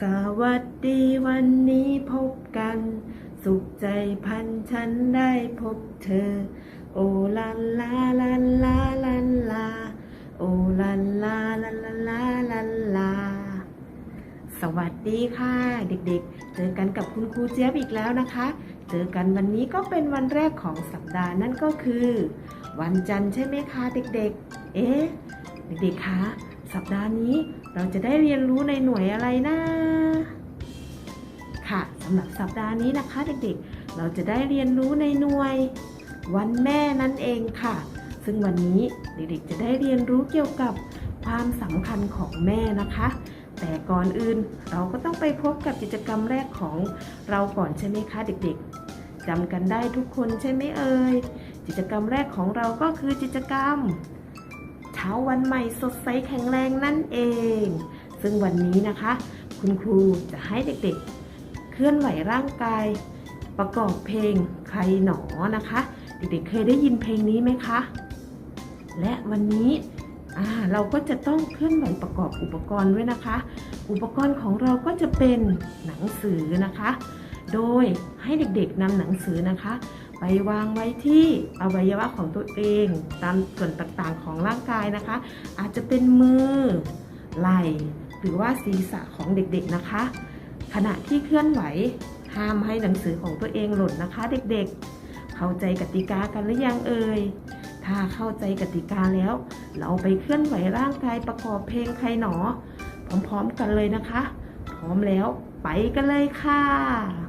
สวัสดีวันนี้พบกัน สุขใจพันฉันได้พบเธอ โอลันลาลันลาลันลา โอลันลาลันลาลาลันลา สวัสดีค่ะ เด็กๆ เจอกันกับคุณครูเจี๊ยบอีกแล้วนะคะ เจอกันวันนี้ก็เป็นวันแรกของสัปดาห์นั่นก็คือ วันจันทร์ใช่ไหมคะเด็กๆ เอ๊ะเด็กๆคะสัปดาห์นี้เราจะได้เรียนรู้ในหน่วยอะไรนะ ค่ะสำหรับสัปดาห์นี้นะคะเด็กๆ เราจะได้เรียนรู้ในหน่วย วันแม่นั่นเองค่ะ ซึ่งวันนี้เด็กๆ จะได้เรียนรู้เกี่ยวกับความสำคัญของแม่นะคะ แต่ก่อนอื่นเราก็ต้องไปพบกับกิจกรรมแรกของเราก่อนใช่ไหมคะเด็กๆ จำกันได้ทุกคนใช่ไหมเอ่ย กิจกรรมแรกของเราก็คือกิจกรรม เช้าวันใหม่สดใสแข็งแรงนั่นเอง ซึ่งวันนี้นะคะ คุณครูจะให้เด็กๆ เคลื่อนไหวร่างกาย ประกอบเพลงใครหนอนะคะ เด็กๆเคยได้ยินเพลงนี้ไหมคะ และวันนี้เราก็จะต้องเคลื่อนไหวประกอบอุปกรณ์ด้วยนะคะ อุปกรณ์ของเราก็จะเป็นหนังสือนะคะ โดยให้เด็กๆนำหนังสือนะคะ ไปวางไว้ที่อวัยวะของตัวเอง ตามส่วนต่างๆของร่างกายนะคะ อาจจะเป็นมือไหล่หรือว่าศีรษะของเด็กๆนะคะ ขณะที่เคลื่อนไหวห้ามให้หนังสือของตัวเองหล่นนะคะ เด็กๆ เข้าใจกติกากันหรือยังเอ่ยถ้าเข้าใจกติกาแล้ว เราไปเคลื่อนไหวร่างกายประกอบเพลงใครหนอ พร้อมๆกันเลยนะคะ พร้อมแล้วไปกันเลยค่ะ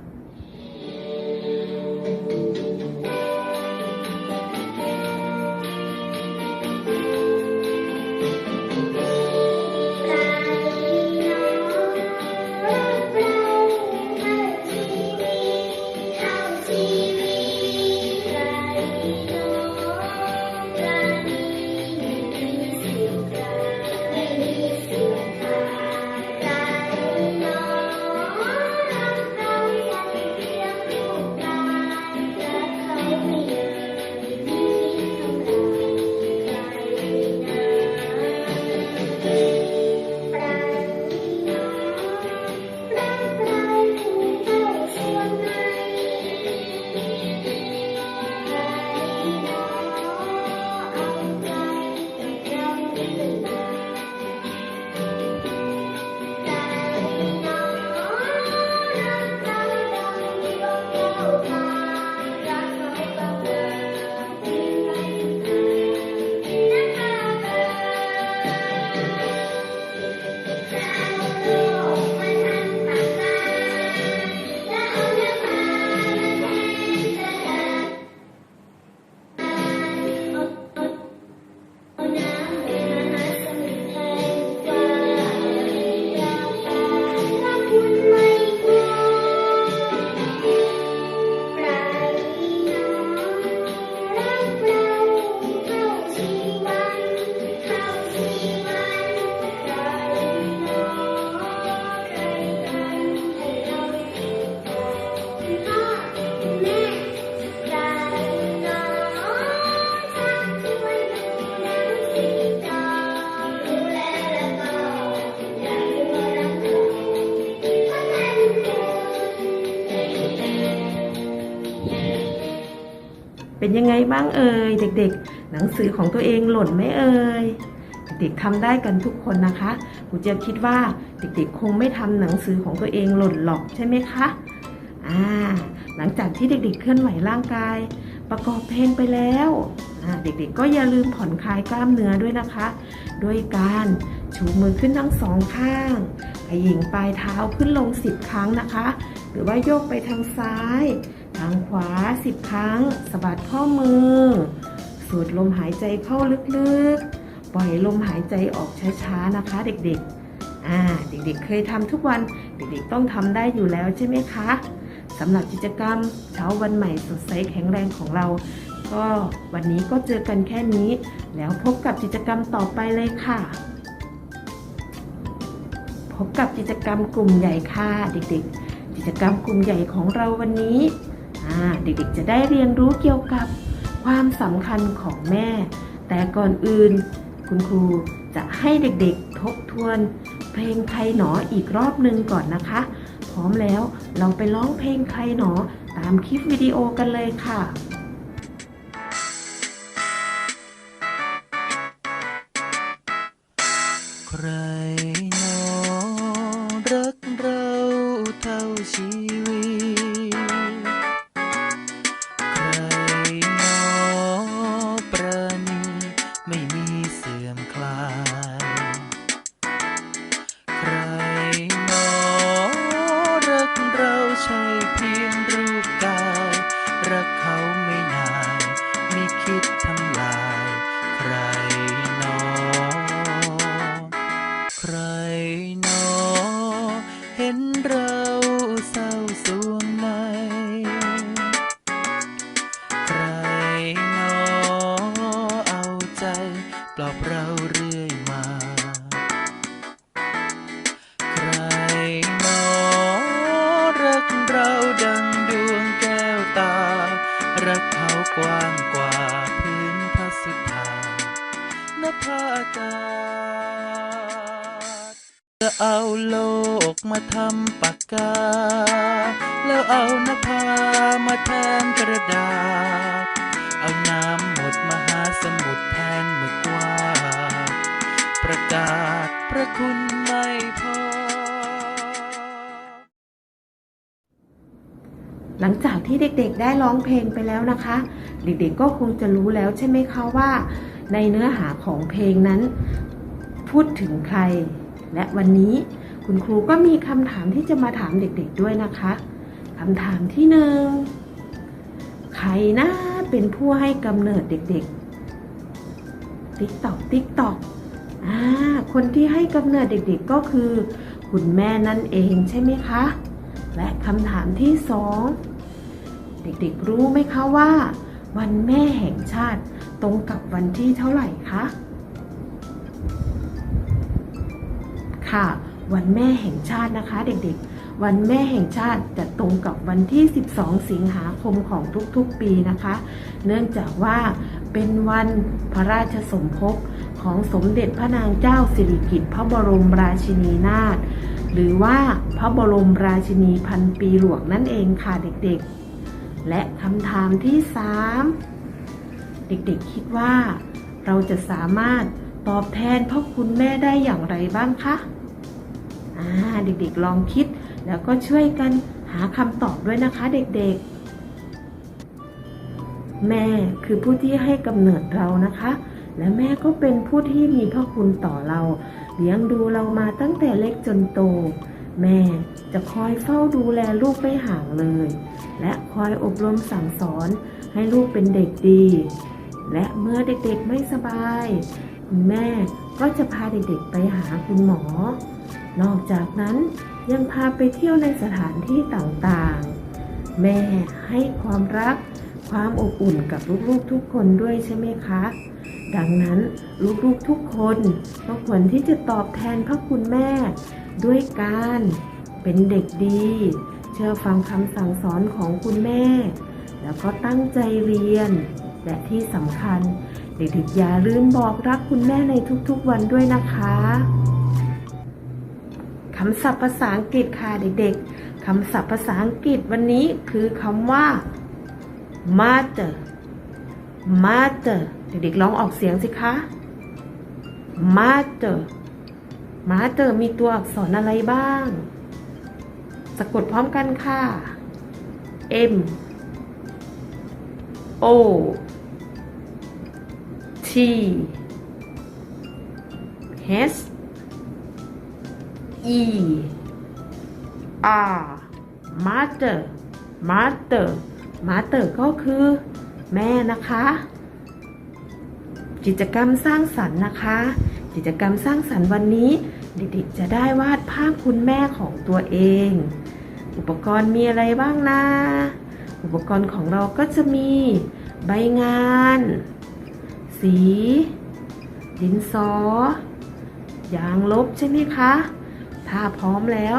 เป็นยังไงบ้างเอ่ยเด็กๆ หนังสือของตัวเองหล่นไหมเอ่ยเด็กๆทำได้กันทุกคนนะคะครูเจี๊ยบคิดว่าเด็กๆ คงไม่ทำหนังสือของตัวเองหล่นหรอกใช่ไหมคะอ่าหลังจากที่เด็กๆ เคลื่อนไหวร่างกาย ประกอบเพลงไปแล้วเด็กๆ ก็อย่าลืมผ่อนคลายกล้ามเนื้อด้วยนะคะ ด้วยการชูมือขึ้นทั้งสองข้างขยิงปลายเท้าขึ้นลง 10 ครั้งนะคะ หรือว่าโยกไปทางซ้าย ทางขวา 10 ครั้งสะบัดข้อมือ สูดลมหายใจเข้าลึกๆ ปล่อยลมหายใจออกช้าๆนะคะ เด็กๆ อ่า เด็กๆ เคยทำทุกวัน เด็กๆ ต้องทำได้อยู่แล้วใช่ไหมคะสำหรับกิจกรรมเช้าวันใหม่สดใสแข็งแรงของเรา ก็วันนี้ก็เจอกันแค่นี้ แล้วพบกับกิจกรรมต่อไปเลยค่ะ พบกับกิจกรรมกลุ่มใหญ่ค่ะเด็กๆ กิจกรรมกลุ่มใหญ่ของเราวันนี้ เด็กๆจะได้เรียนรู้เกี่ยวกับความสำคัญของแม่ แต่ก่อนอื่น คุณครูจะให้เด็กๆทบทวน เพลงใครหนออีกรอบหนึ่งก่อนนะคะ พร้อมแล้วเราไปร้องเพลงใครหนอตามคลิปวิดีโอกันเลยค่ะใครางกว่าพื้นพระสุธานภาอากาศจะเอาโลกมาทำปากกา แล้วเอานภามาแทนกระดาษ เอาน้ำหมดมหาสมุทรแทนหมึกว่า ประกาศพระคุณไม่พอ หลังจากที่เด็กๆได้ร้องเพลงไปแล้วนะคะ เด็กๆก็คงจะรู้แล้วใช่ไหมคะว่า ในเนื้อหาของเพลงนั้น พูดถึงใคร และวันนี้คุณครูก็มีคำถามที่จะมาถามเด็กๆด้วยนะคะคำถามที่หนึ่งใครนะเป็นผู้ให้กำเนิดเด็กๆ ติ๊กตอกติ๊กตอกอ่าคนที่ให้กำเนิดเด็กๆก็คือ คุณแม่นั่นเองใช่ไหมคะ และคำถามที่สอง เด็กๆรู้ไหมคะว่า วันแม่แห่งชาติตรงกับวันที่เท่าไหร่คะค่ะ วันแม่แห่งชาตินะคะ เด็กๆ วันแม่แห่งชาติจะตรงกับวันที่ 12 สิงหาคมของทุกๆปีนะคะ เนื่องจากว่าเป็นวันพระราชสมภพของสมเด็จพระนางเจ้าสิริกิติ์พระบรมราชินีนาถหรือว่าพระบรมราชินีพันปีหลวงนั่นเองค่ะเด็กๆ และคำถามที่ 3 เด็กๆคิดว่า เราจะสามารถตอบแทนพระคุณแม่ได้อย่างไรบ้างคะอาเด็กๆลองคิดแล้วก็ช่วยกันหาคำตอบด้วยนะคะเด็กๆ แม่คือผู้ที่ให้กำเนิดเรานะคะ และแม่ก็เป็นผู้ที่มีพระคุณต่อเรา เลี้ยงดูเรามาตั้งแต่เล็กจนโต แม่จะคอยเฝ้าดูแลลูกไม่ห่างเลย และคอยอบรมสั่งสอนให้ลูกเป็นเด็กดี และเมื่อเด็กๆไม่สบาย คุณแม่ก็จะพาเด็กๆไปหาคุณหมอ นอกจากนั้นยังพาไปเที่ยวในสถานที่ต่างๆ แม่ให้ความรัก ความอบอุ่นกับลูกๆทุกคนด้วยใช่ไหมคะ ดังนั้นลูกๆทุกคนก็ควรที่จะตอบแทนพระคุณแม่ด้วยการเป็นเด็กดี ชื่อฟังคำสั่งสอนของคุณแม่ แล้วก็ตั้งใจเรียน และที่สำคัญ เด็กๆอย่าลืมบอกรักคุณแม่ในทุกๆวันด้วยนะคะคำศัพท์ภาษาอังกฤษค่ะเด็กๆ คำศัพท์ภาษาอังกฤษวันนี้คือคำว่า mother mother เด็กๆลองออกเสียงสิคะ mother mother มีตัวอักษรอะไรบ้าง สะกดพร้อมกันค่ะ M O T H E R mother mother mother ก็คือแม่นะคะ กิจกรรมสร้างสรรค์นะคะ กิจกรรมสร้างสรรค์วันนี้เด็กๆจะได้วาดภาพคุณแม่ของตัวเอง อุปกรณ์มีอะไรบ้างนะ อุปกรณ์ของเราก็จะมีใบงาน สี ดินสอยางลบใช่ไหมคะ ถ้าพร้อมแล้ว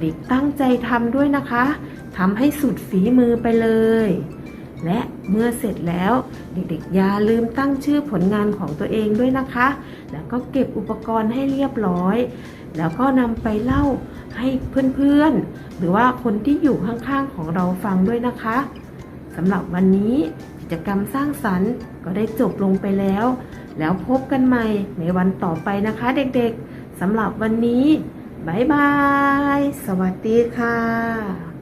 เด็กตั้งใจทำด้วยนะคะทำให้สุดฝีมือไปเลย และเมื่อเสร็จแล้วเด็กๆอย่าลืมตั้งชื่อผลงานของตัวเองด้วยนะคะ แล้วก็เก็บอุปกรณ์ให้เรียบร้อย แล้วก็นำไปเล่า ให้เพื่อนๆ หรือว่าคนที่อยู่ข้างๆของเราฟังด้วยนะคะสำหรับวันนี้กิจกรรมสร้างสรรค์ก็ได้จบลงไปแล้ว แล้วพบกันใหม่ในวันต่อไปนะคะเด็กๆสำหรับวันนี้บายบาย สวัสดีค่ะ